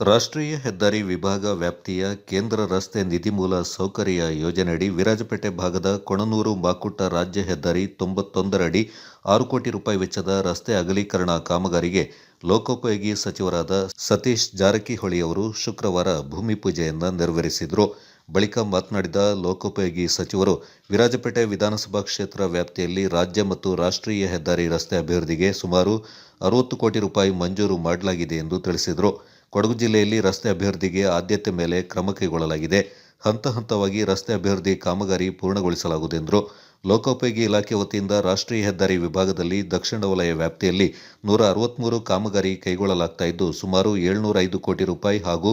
ರಾಷ್ಟ್ರೀಯ ಹೆದ್ದಾರಿ ವಿಭಾಗ ವ್ಯಾಪ್ತಿಯ ಕೇಂದ್ರ ರಸ್ತೆ ನಿಧಿ ಮೂಲ ಸೌಕರ್ಯ ಯೋಜನೆಯಡಿ ವಿರಾಜಪೇಟೆ ಭಾಗದ ಕೊಣನೂರು ಮಾಕುಟ್ಟ ರಾಜ್ಯ ಹೆದ್ದಾರಿ ತೊಂಬತ್ತೊಂದರಡಿ ಆರು ಕೋಟಿ ರೂಪಾಯಿ ವೆಚ್ಚದ ರಸ್ತೆ ಅಗಲೀಕರಣ ಕಾಮಗಾರಿಗೆ ಲೋಕೋಪಯೋಗಿ ಸಚಿವರಾದ ಸತೀಶ್ ಜಾರಕಿಹೊಳಿ ಅವರು ಶುಕ್ರವಾರ ಭೂಮಿ ಪೂಜೆಯನ್ನು ನೆರವೇರಿಸಿದರು. ಬಳಿಕ ಮಾತನಾಡಿದ ಲೋಕೋಪಯೋಗಿ ಸಚಿವರು, ವಿರಾಜಪೇಟೆ ವಿಧಾನಸಭಾ ಕ್ಷೇತ್ರ ವ್ಯಾಪ್ತಿಯಲ್ಲಿ ರಾಜ್ಯ ಮತ್ತು ರಾಷ್ಟ್ರೀಯ ಹೆದ್ದಾರಿ ರಸ್ತೆ ಅಭಿವೃದ್ಧಿಗೆ ಸುಮಾರು ಅರವತ್ತು ಕೋಟಿ ರೂಪಾಯಿ ಮಂಜೂರು ಮಾಡಲಾಗಿದೆ ಎಂದು ತಿಳಿಸಿದರು. ಕೊಡಗು ಜಿಲ್ಲೆಯಲ್ಲಿ ರಸ್ತೆ ಅಭಿವೃದ್ಧಿಗೆ ಆದ್ಯತೆ ಮೇಲೆ ಕ್ರಮ ಕೈಗೊಳ್ಳಲಾಗಿದೆ. ಹಂತ ಹಂತವಾಗಿ ರಸ್ತೆ ಅಭಿವೃದ್ಧಿ ಕಾಮಗಾರಿ ಪೂರ್ಣಗೊಳಿಸಲಾಗುವುದು ಎಂದರು. ಲೋಕೋಪಯೋಗಿ ಇಲಾಖೆ ವತಿಯಿಂದ ರಾಷ್ಟ್ರೀಯ ಹೆದ್ದಾರಿ ವಿಭಾಗದಲ್ಲಿ ದಕ್ಷಿಣ ವಲಯ ವ್ಯಾಪ್ತಿಯಲ್ಲಿ ನೂರ ಅರವತ್ತ್ಮೂರು ಕಾಮಗಾರಿ ಕೈಗೊಳ್ಳಲಾಗ್ತಾ ಇದ್ದು, ಸುಮಾರು ಏಳ್ನೂರ ಐದು ಕೋಟಿ ರೂಪಾಯಿ ಹಾಗೂ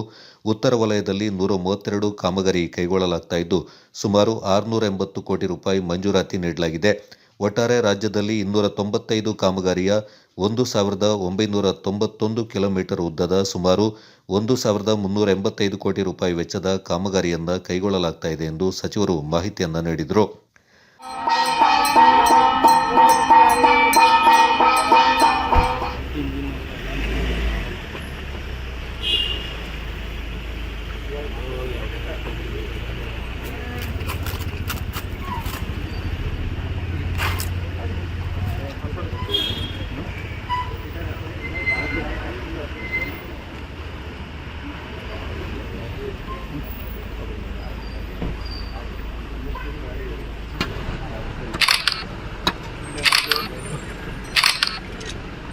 ಉತ್ತರ ವಲಯದಲ್ಲಿ ನೂರ ಮೂವತ್ತೆರಡು ಕಾಮಗಾರಿ ಕೈಗೊಳ್ಳಲಾಗ್ತಾ ಇದ್ದು, ಸುಮಾರು ಆರುನೂರ ಎಂಬತ್ತು ಕೋಟಿ ರೂಪಾಯಿ ಮಂಜೂರಾತಿ ನೀಡಲಾಗಿದೆ. ಒಟ್ಟಾರೆ ರಾಜ್ಯದಲ್ಲಿ ಇನ್ನೂರ ತೊಂಬತ್ತೈದು ಕಾಮಗಾರಿಯ ಒಂದು ಸಾವಿರದ ಒಂಬೈನೂರ ತೊಂಬತ್ತೊಂದು ಕಿಲೋಮೀಟರ್ ಉದ್ದದ ಸುಮಾರು ಒಂದು ಸಾವಿರದ ಮುನ್ನೂರ ಎಂಬತ್ತೈದು ಕೋಟಿ ರೂಪಾಯಿ ವೆಚ್ಚದ ಕಾಮಗಾರಿಯನ್ನು ಕೈಗೊಳ್ಳಲಾಗ್ತಾ ಇದೆ ಎಂದು ಸಚಿವರು ಮಾಹಿತಿಯನ್ನು ನೀಡಿದರು.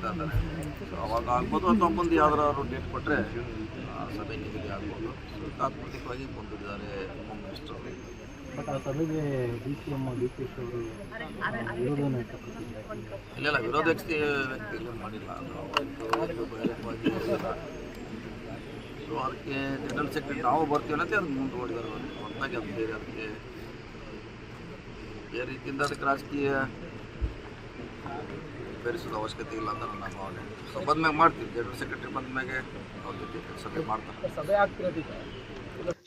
ಮಾಡ್ತಾ ಇದ್ದಾರೆ ಅವಾಗ ಆಗ್ಬೋದು ಅಥವಾ ಮುಂದೆ ಯಾವ್ದಾದ್ರು ಡೇಟ್ ಕೊಟ್ಟರೆ ಸಭೆ ನಿಗದಿ ಆಗ್ಬೋದು. ತಾತ್ಪತಿಕವಾಗಿ ಬಂದಿದ್ದಾರೆ ಹೋಮ್ ಮಿನಿಸ್ಟರ್ ಸಿ ಇಲ್ಲ ಇಲ್ಲ ವಿರೋಧ ವ್ಯಕ್ತಿ ವ್ಯಕ್ತಿ ಇಲ್ಲ ಮಾಡಿಲ್ಲ ಬಹಿರಂಗವಾಗಿ ಸೊ ಅದಕ್ಕೆ ಜನರಲ್ ಸೆಕ್ರೆಟರಿ ನಾವು ಬರ್ತೀವಿ ಅಂತ ಅದನ್ನು ಮುಂದುವರಿದಾರೆ. ಹೊರತಾಗಿ ಅದು ಬೇರೆ ಅದಕ್ಕೆ ಬೇರೆ ರೀತಿಯಿಂದ ಅದಕ್ಕೆ ರಾಜಕೀಯ ಬೆರೆಸೋದು ಅವಶ್ಯಕತೆ ಇಲ್ಲ ಅಂತ ನನ್ನ ಭಾವನೆ. ಸೊ ಮಾಡ್ತೀವಿ. ಜನರಲ್ ಸೆಕ್ರೆಟರಿ ಬಂದ್ಮ್ಯಾಗೆ ಸಭೆ ಮಾಡ್ತಾರೆ.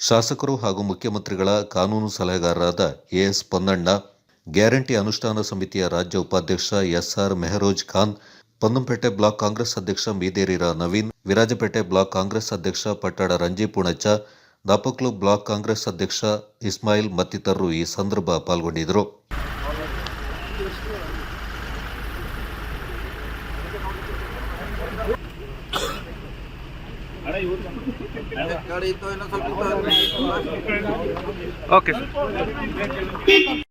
ಶಾಸಕರು ಹಾಗೂ ಮುಖ್ಯಮಂತ್ರಿಗಳ ಕಾನೂನು ಸಲಹೆಗಾರರಾದ ಎಎಸ್ ಪೊನ್ನಣ್ಣ, ಗ್ಯಾರಂಟಿ ಅನುಷ್ಠಾನ ಸಮಿತಿಯ ರಾಜ್ಯ ಉಪಾಧ್ಯಕ್ಷ S R Mehroz Khan, Ponnampet block Congress ಅಧ್ಯಕ್ಷ ಮೀದೇರಿರ ನವೀನ್, ವಿರಾಜಪೇಟೆ ಬ್ಲಾಕ್ ಕಾಂಗ್ರೆಸ್ ಅಧ್ಯಕ್ಷ ಪಟ್ಟಣ ರಂಜಿ ಪುಣಚ್ಚ ದಾಪಕ್ಲು ಬ್ಲಾಕ್ ಕಾಂಗ್ರೆಸ್ ಅಧ್ಯಕ್ಷ ಇಸ್ಮಾಯಿಲ್ ಮತ್ತಿತರರು ಈ ಸಂದರ್ಭ ಪಾಲ್ಗೊಂಡಿದ್ದರು. Okay sir